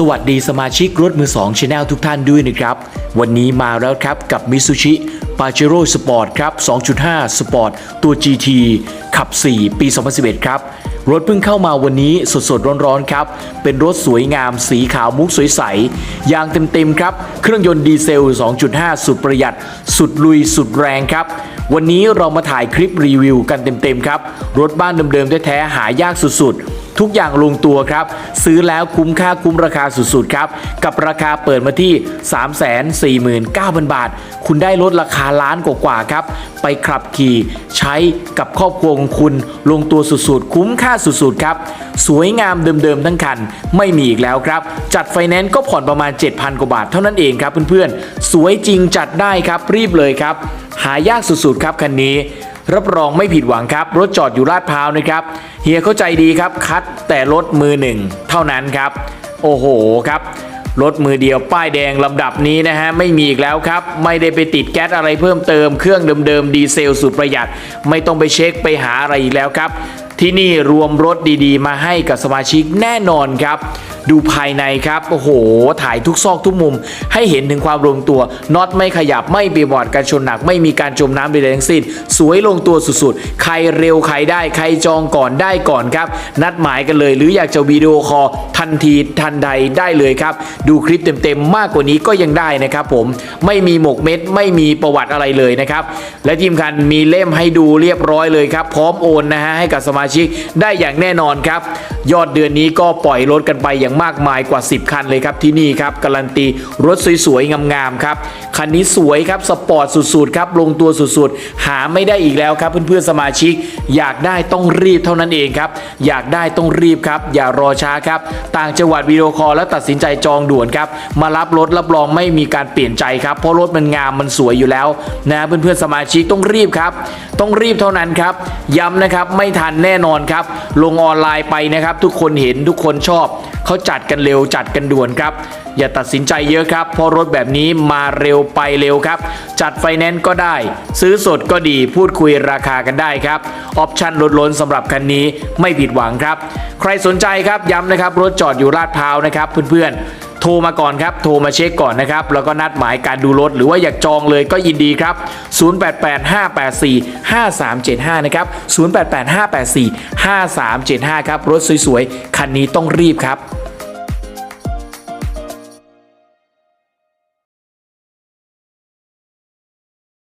สวัสดีสมาชิกรถมือ2 Channel ทุกท่านด้วยนะครับ วันนี้มาแล้วครับกับ Mitsubishi Pajero Sport ครับ 2.5 Sport ตัว GT ขับ 4 ปี 2011 ครับ รถเพิ่งเข้ามาวันนี้สดๆ ร้อนๆ ครับ เป็นรถสวยงามสีขาวมุกสวยใส ยางเต็มๆ ครับ เครื่องยนต์ดีเซล 2.5 สุดประหยัด สุดลุยสุดแรงครับวันนี้เรามาถ่ายคลิปรีวิวกันเต็มๆ ครับ รถบ้านเดิมๆ แท้ๆ หายากสุดๆ ทุกอย่างลงตัวครับ ซื้อแล้วคุ้มค่าคุ้มราคาสุดๆครับ กับราคาเปิดมาที่ 349,000 บาท คุณได้ลดราคาล้านกว่าๆครับ ไปขับขี่ใช้กับครอบครัวของคุณ ลงตัวสุดๆ คุ้มค่าสุดๆ ครับ สวยงามเดิมๆ ทั้งคัน ไม่มีอีกแล้วครับ จัดไฟแนนซ์ก็ผ่อนประมาณ 7,000 กว่าบาทเท่านั้นเองครับเพื่อนๆ สวยจริงจัดได้ครับรีบเลยครับ หายากสุดๆ ครับคันนี้ รับรองไม่ผิดหวังครับ รถจอดอยู่ลาดพร้าวนะครับ เฮียเข้าใจดีครับ คัดแต่รถมือหนึ่งเท่านั้นครับ โอ้โหครับ รถมือเดียวป้ายแดงลำดับนี้นะฮะ ไม่มีอีกแล้วครับ ไม่ได้ไปติดแก๊สอะไรเพิ่มเติม เครื่องเดิมๆดีเซลสุดประหยัด ไม่ต้องไปเช็คไปหาอะไรอีกแล้วครับ ที่นี่รวมรถดีๆ มาให้กับสมาชิกแน่นอนครับ ดูภายในครับ โอ้โห ถ่ายทุกซอกทุกมุม ให้เห็นถึงความรวมตัวน็อตไม่ขยับไม่เบียบอดการชนหนัก ไม่มีการจมน้ำใดๆทั้งสิ้น สวยลงตัวสุดๆ ใครเร็วใครได้ ใครจองก่อนได้ก่อนครับ นัดหมายกันเลย หรืออยากจะวิดีโอคอลทันทีทันใดได้เลยครับ ดูคลิปเต็มๆ มากกว่านี้ก็ยังได้นะครับผมไม่มีหมกเม็ดไม่มีประวัติอะไรเลยนะครับและทีมคันมีเล่มให้ดูเรียบร้อยเลยครับ พร้อมโอนนะฮะให้กับสมาชิกได้อย่างแน่นอนครับ ยอดเดือนนี้ก็ปล่อยรถกันไปอย่างมากมายกว่า 10 คันเลยครับที่นี่ครับการันตีรถสวยๆ งามๆครับคันนี้สวยครับสปอร์ตสุดๆครับลงตัวสุดๆ หาไม่ได้อีกแล้วครับเพื่อนๆสมาชิก อยากได้ต้องรีบเท่านั้นเองครับอยากได้ต้องรีบครับอย่ารอช้าครับต่างจังหวัดวิดีโอคอลแล้วตัดสินใจจองด่วนครับมารับรถรับรองไม่มีการเปลี่ยนใจครับเพราะรถมันงามมันสวยอยู่แล้วนะเพื่อนๆสมาชิกต้องรีบครับต้องรีบเท่านั้นครับย้ำนะครับไม่ทันแน่นอนครับลงออนไลน์ไปนะครับทุกคนเห็นทุกคนชอบเขาจัดกันเร็วจัดกันด่วนครับ อย่าตัดสินใจเยอะครับ เพราะรถแบบนี้มาเร็วไปเร็วครับ จัดไฟแนนซ์ก็ได้ ซื้อสดก็ดีพูดคุยราคากันได้ครับ ออปชั่นลดล้นสำหรับคันนี้ไม่ผิดหวังครับ ใครสนใจครับย้ำนะครับรถจอดอยู่ลาดพร้าวนะครับเพื่อนๆโทรมาก่อนครับ โทรมาเช็คก่อนนะครับ แล้วก็นัดหมายการดูรถ หรือว่าอยากจองเลยก็ยินดีครับ 0885845375 นะครับ 0885845375 ครับ รถสวยๆ คันนี้ต้องรีบครับ